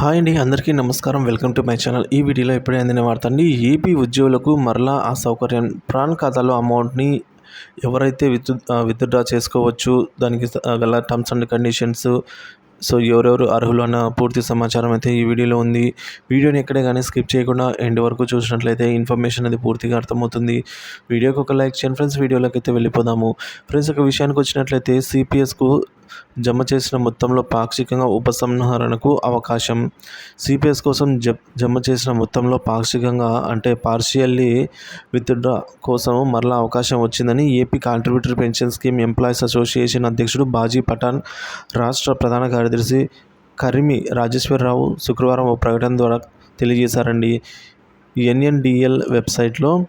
Hi అండి అందరికీ నమస్కారం. Welcome to my channel. ఈ వీడియోలో ఎప్పుడే అందిన వార్త అండి ఏపీ ఉద్యోగులకు మరలా ఆ సౌకర్యం ప్రాన్ ఖాతాలో అమౌంట్ని ఎవరైతే విత్ విత్డ్రా చేసుకోవచ్చు దానికి గల టర్మ్స్ అండ్ కండిషన్స్ సో ఎవరెవరు అర్హులు అన్న పూర్తి సమాచారం అయితే ఈ వీడియోలో ఉంది. వీడియోని ఎక్కడే కానీ స్కిప్ చేయకుండా ఎండ్ వరకు చూసినట్లయితే ఇన్ఫర్మేషన్ అది పూర్తిగా అర్థమవుతుంది. వీడియోకి ఒక లైక్ చేయండి ఫ్రెండ్స్. వీడియోలోకి అయితే వెళ్ళిపోదాము. ఫ్రెండ్స్ ఒక విషయానికి వచ్చినట్లయితే సిపిఎస్కు జమ చేసిన మొత్తంలో పాక్షికంగా ఉపసంహరణకు అవకాశం. సిపిఎస్ కోసం జమ చేసిన మొత్తంలో పాక్షికంగా అంటే పార్షియల్లీ విత్డ్రా కోసం మరలా అవకాశం వచ్చిందని AP contributory pension scheme employees association అధ్యక్షుడు బాజీ పఠాన్ రాష్ట్ర ప్రధాన కార్యదర్శి కరిమి రాజేశ్వరరావు శుక్రవారం ఒక ప్రకటన ద్వారా తెలియజేశారండి. ఎన్ఎన్డిఎల్ వెబ్సైట్లో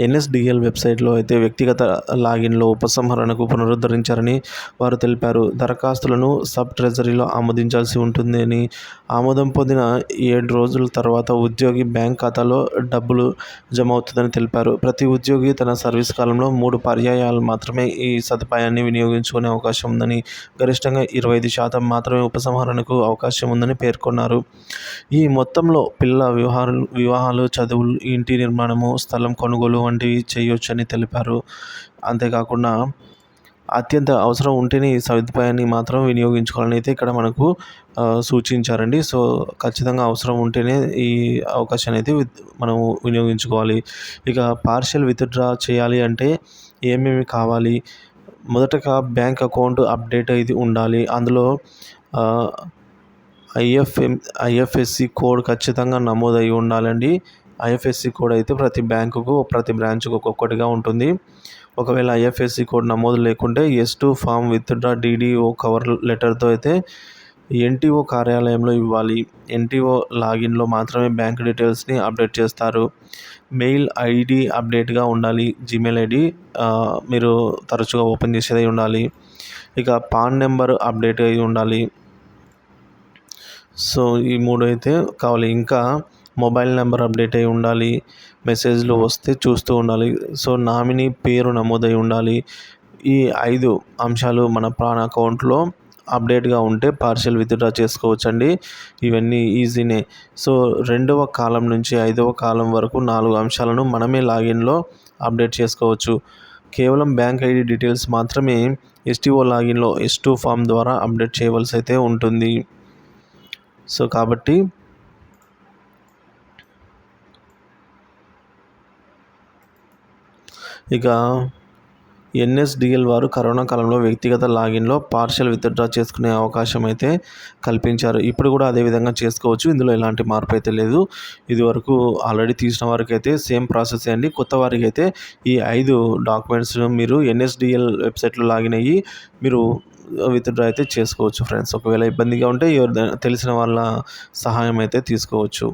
ఎన్ఎస్డిఎల్ వెబ్సైట్లో అయితే వ్యక్తిగత లాగిన్లో ఉపసంహరణకు పునరుద్ధరించారని వారు తెలిపారు. దరఖాస్తులను సబ్ ట్రెజరీలో ఆమోదించాల్సి ఉంటుందని ఆమోదం పొందిన ఏడు రోజుల తర్వాత ఉద్యోగి బ్యాంక్ ఖాతాలో డబ్బులు జమ అవుతుందని తెలిపారు. ప్రతి ఉద్యోగి తన సర్వీస్ కాలంలో మూడు పర్యాయాలు మాత్రమే ఈ సదుపాయాన్ని వినియోగించుకునే అవకాశం ఉందని గరిష్టంగా ఇరవై ఐదు శాతం మాత్రమే ఉపసంహరణకు అవకాశం ఉందని పేర్కొన్నారు. ఈ మొత్తంలో పిల్ల వివాహాలు వివాహాలు చదువులు ఇంటి నిర్మాణము స్థలం కొనుగోలు వంటివి చేయొచ్చని తెలిపారు. అంతేకాకుండా అత్యంత అవసరం ఉంటేనే ఈ సదుపాయాన్ని మాత్రం వినియోగించుకోవాలని అయితే ఇక్కడ మనకు సూచించారండి. సో ఖచ్చితంగా అవసరం ఉంటేనే ఈ అవకాశాన్ని అయితే మనము వినియోగించుకోవాలి. ఇక పార్షియల్ విత్డ్రా చేయాలి అంటే ఏమేమి కావాలి? మొదటగా బ్యాంక్ అకౌంట్ అప్డేట్ అయితే ఉండాలి. అందులో ఐఎఫ్ఎం ఐఎఫ్ఎస్సి కోడ్ ఖచ్చితంగా నమోదై ఉండాలండి. ఐఎఫ్ఎస్సి కోడ్ అయితే ప్రతి బ్యాంకుకు ప్రతి బ్రాంచ్కు ఒక్కొక్కటిగా ఉంటుంది. ఒకవేళ ఐఎఫ్ఎస్సి కోడ్ నమోదు లేకుంటే S two form withdraw DDO cover లెటర్తో అయితే ఎన్టీఓ కార్యాలయంలో ఇవ్వాలి. ఎన్టీఓ లాగిన్లో మాత్రమే బ్యాంక్ డీటెయిల్స్ని అప్డేట్ చేస్తారు. మెయిల్ ఐడి అప్డేట్గా ఉండాలి. జీమెయిల్ ఐడి మీరు తరచుగా ఓపెన్ చేసేది ఉండాలి. ఇక పాన్ నెంబర్ అప్డేట్ అయి ఉండాలి. సో ఈ మూడు అయితే కావాలి. ఇంకా మొబైల్ నెంబర్ అప్డేట్ అయి ఉండాలి. మెసేజ్లు వస్తే చూస్తూ ఉండాలి. సో నామినీ పేరు నమోదై ఉండాలి. ఈ ఐదు అంశాలు మన ప్రాణ అకౌంట్లో అప్డేట్గా ఉంటే పార్షియల్ విత్డ్రా చేసుకోవచ్చండి. ఇవన్నీ ఈజీనే. సో రెండవ కాలం నుంచి ఐదవ కాలం వరకు నాలుగు అంశాలను మనమే లాగిన్లో అప్డేట్ చేసుకోవచ్చు. కేవలం బ్యాంక్ ఐడి డీటెయిల్స్ మాత్రమే ఎస్టీఓ లాగిన్లో ఎస్ టూ ఫామ్ ద్వారా అప్డేట్ చేయవలసి అయితే ఉంటుంది. సో కాబట్టి ఇక ఎన్ఎస్డిఎల్ వారు కరోనా కాలంలో వ్యక్తిగత లాగిన్లో పార్షల్ విత్డ్రా చేసుకునే అవకాశం అయితే కల్పించారు. ఇప్పుడు కూడా అదే విధంగా చేసుకోవచ్చు. ఇందులో ఎలాంటి మార్పు అయితే లేదు. ఇది వరకు ఆల్రెడీ తీసిన వారికి అయితే సేమ్ ప్రాసెస్ అండి. కొత్త వారికి అయితే ఈ ఐదు డాక్యుమెంట్స్ మీరు ఎన్ఎస్డిఎల్ వెబ్సైట్లో లాగిన్ అయ్యి మీరు విత్డ్రా అయితే చేసుకోవచ్చు ఫ్రెండ్స్ ఒకవేళ ఇబ్బందిగా ఉంటే ఎవరు తెలిసిన వాళ్ళ సహాయం అయితే తీసుకోవచ్చు.